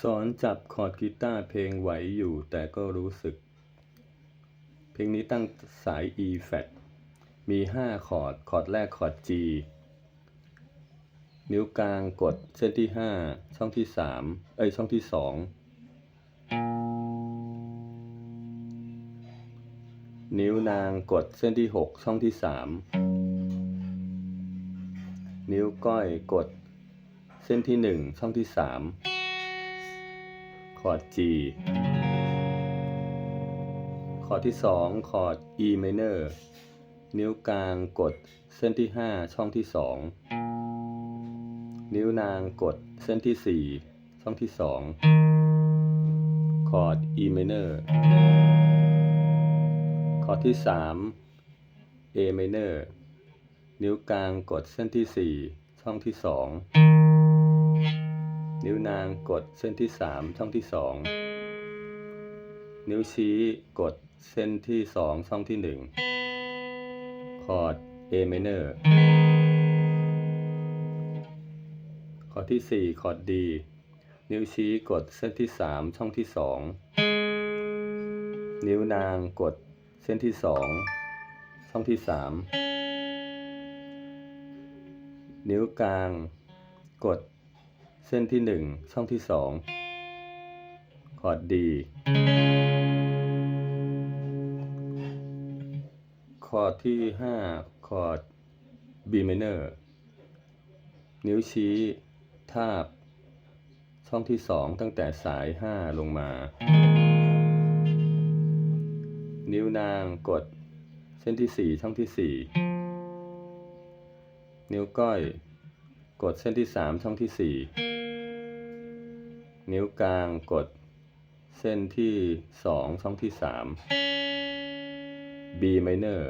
สอนจับคอร์ดกีตาร์เพลงไหวอยู่แต่ก็รู้สึก เพลงนี้ตั้งสาย E flat มี 5 คอร์ด คอร์ดแรกคอร์ด G นิ้วกลางกดเส้นที่ 5 ช่องที่ 3 เอ้ย ช่องที่ 2 นิ้วนางกดเส้นที่ 6 ช่องที่ 3 นิ้วก้อยกดเส้นที่ 1 ช่องที่ 3 คอร์ด G คอร์ดที่ 2 คอร์ด E minor นิ้วกลางกดเส้นที่ 5 ช่องที่ 2 นิ้วนางกดเส้นที่ 4 ช่องที่ 2 คอร์ด E minor คอร์ดที่ 3 A minor นิ้วกลางกดเส้นที่ 4 ช่องที่ 2 นิ้วนางกดเส้นที่ 3 ช่องที่ 2 นิ้วชี้กดเส้นที่ 2 ช่องที่ 1 คอร์ด A minor คอร์ดที่ 4 คอร์ด D นิ้วชี้กดเส้นที่ 3 ช่องที่ 2 นิ้วนางกดเส้นที่ 2 ช่องที่ 3 นิ้วกลางกด เส้นที่ 1 ช่องที่ 2 คอร์ด D คอร์ดที่ 5 คอร์ด B minor นิ้วชี้ ทาบ ช่องที่ 2 ตั้งแต่สาย 5 ลงมา นิ้วนางกด เส้นที่ 4 ช่องที่ 4 นิ้วก้อย กดเส้นที่ 3 ช่องที่ 4 นิ้วกลางกดเส้นที่ 2 ช่องที่ 3 B minor